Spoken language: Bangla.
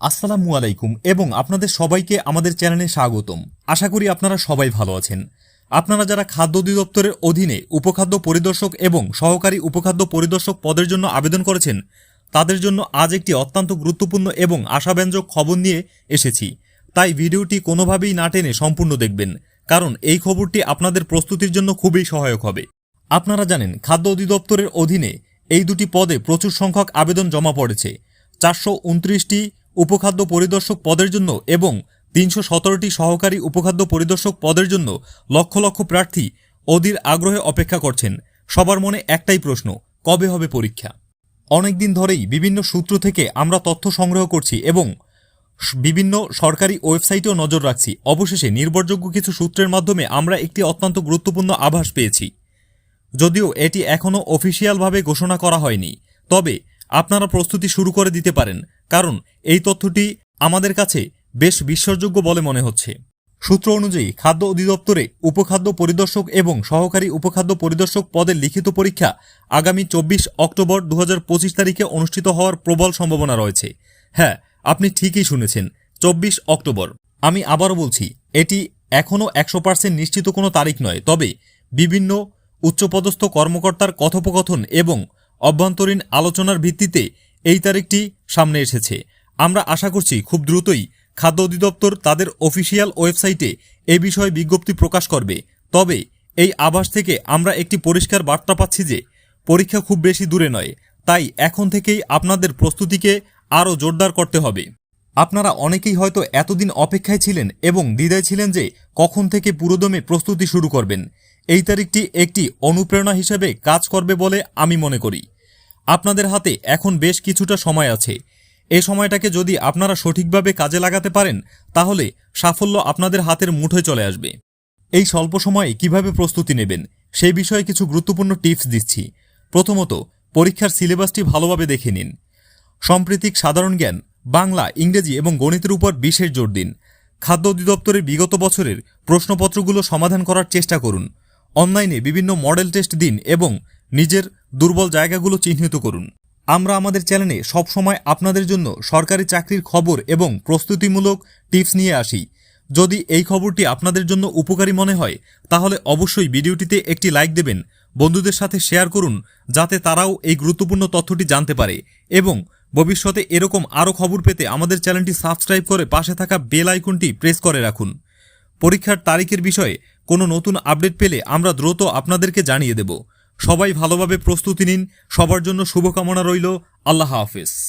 আসসালামু আলাইকুম এবং আপনাদের সবাইকে আমাদের চ্যানেলে স্বাগতম। আশা করি আপনারা সবাই ভালো আছেন। আপনারা যারা খাদ্য অধিদপ্তরের অধীনে উপখাদ্য পরিদর্শক এবং সহকারী উপখাদ্য পরিদর্শক পদের জন্য আবেদন করেছেন, তাদের জন্য আজ একটি অত্যন্ত গুরুত্বপূর্ণ এবং আশাব্যঞ্জক খবর নিয়ে এসেছি। তাই ভিডিওটি কোনোভাবেই না টেনে সম্পূর্ণ দেখবেন, কারণ এই খবরটি আপনাদের প্রস্তুতির জন্য খুবই সহায়ক হবে। আপনারা জানেন, খাদ্য অধিদপ্তরের অধীনে এই দুটি পদে প্রচুর সংখ্যক আবেদন জমা পড়েছে। চারশো উনত্রিশটি উপখাদ্য পরিদর্শক পদের জন্য এবং তিনশো সতেরোটি সহকারী উপখাদ্য পরিদর্শক পদের জন্য লক্ষ লক্ষ প্রার্থী অধীর আগ্রহে অপেক্ষা করছেন। সবার মনে একটাই প্রশ্ন, কবে হবে পরীক্ষা? অনেকদিন ধরেই বিভিন্ন সূত্র থেকে আমরা তথ্য সংগ্রহ করছি এবং বিভিন্ন সরকারি ওয়েবসাইটেও নজর রাখছি। অবশেষে নির্ভরযোগ্য কিছু সূত্রের মাধ্যমে আমরা একটি অত্যন্ত গুরুত্বপূর্ণ আভাস পেয়েছি। যদিও এটি এখনও অফিসিয়ালভাবে ঘোষণা করা হয়নি। তবে আপনারা প্রস্তুতি শুরু করে দিতে পারেন, কারণ এই তথ্যটি আমাদের কাছে বেশ বিশ্বাসযোগ্য বলে মনে হচ্ছে। সূত্র অনুযায়ী, খাদ্য অধিদপ্তরে উপখাদ্য পরিদর্শক এবং সহকারী উপখাদ্য পরিদর্শক পদের লিখিত পরীক্ষা আগামী চব্বিশ অক্টোবর দু হাজার পঁচিশ তারিখে অনুষ্ঠিত হওয়ার প্রবল সম্ভাবনা রয়েছে। হ্যাঁ আপনি ঠিকই শুনেছেন, চব্বিশ অক্টোবর। আমি আবারও বলছি, এটি এখনও একশো পার্সেন্ট নিশ্চিত কোনো তারিখ নয়, তবে বিভিন্ন উচ্চপদস্থ কর্মকর্তার কথোপকথন এবং অভ্যন্তরীণ আলোচনার ভিত্তিতে এই তারিখটি সামনে এসেছে। আমরা আশা করছি খুব দ্রুতই খাদ্য অধিদপ্তর তাদের অফিসিয়াল ওয়েবসাইটে এ বিষয়ে বিজ্ঞপ্তি প্রকাশ করবে। তবে এই আভাস থেকে আমরা একটি পরিষ্কার বার্তা পাচ্ছি যে পরীক্ষা খুব বেশি দূরে নয়, তাই এখন থেকেই আপনাদের প্রস্তুতিকে আরও জোরদার করতে হবে। আপনারা অনেকেই হয়তো এতদিন অপেক্ষায় ছিলেন এবং দ্বিধায় ছিলেন যে কখন থেকে পুরোদমে প্রস্তুতি শুরু করবেন। এই তারিখটি একটি অনুপ্রেরণা হিসেবে কাজ করবে বলে আমি মনে করি। আপনাদের হাতে এখন বেশ কিছুটা সময় আছে। এই সময়টাকে যদি আপনারা সঠিকভাবে কাজে লাগাতে পারেন, তাহলে সাফল্য আপনাদের হাতের মুঠোয় চলে আসবে। এই স্বল্প সময়ে কীভাবে প্রস্তুতি নেবেন, সেই বিষয়ে কিছু গুরুত্বপূর্ণ টিপস দিচ্ছি। প্রথমত, পরীক্ষার সিলেবাসটি ভালোভাবে দেখে নিন। সাম্প্রতিক সাধারণ জ্ঞান বাংলা, ইংরেজি এবং গণিতের উপর বিশেষ জোর দিন। খাদ্য অধিদপ্তরের বিগত বছরের প্রশ্নপত্রগুলো সমাধান করার চেষ্টা করুন। অনলাইনে বিভিন্ন মডেল টেস্ট দিন এবং নিজের দুর্বল জায়গাগুলো চিহ্নিত করুন। আমরা আমাদের চ্যানেলে সবসময় আপনাদের জন্য সরকারি চাকরির খবর এবং প্রস্তুতিমূলক টিপস নিয়ে আসি। যদি এই খবরটি আপনাদের জন্য উপকারী মনে হয়, তাহলে অবশ্যই ভিডিওটিতে একটি লাইক দেবেন, বন্ধুদের সাথে শেয়ার করুন, যাতে তারাও এই গুরুত্বপূর্ণ তথ্যটি জানতে পারে এবং ভবিষ্যতে এরকম আরও খবর পেতে আমাদের চ্যানেলটি সাবস্ক্রাইব করে পাশে থাকা বেল আইকনটি প্রেস করে রাখুন। পরীক্ষার তারিখের বিষয়ে কোনো নতুন আপডেট পেলে আমরা দ্রুত আপনাদেরকে জানিয়ে দেব। সবাই ভালোভাবে প্রস্তুতি নিন, সবার জন্য শুভকামনা রইল, আল্লাহ হাফেজ।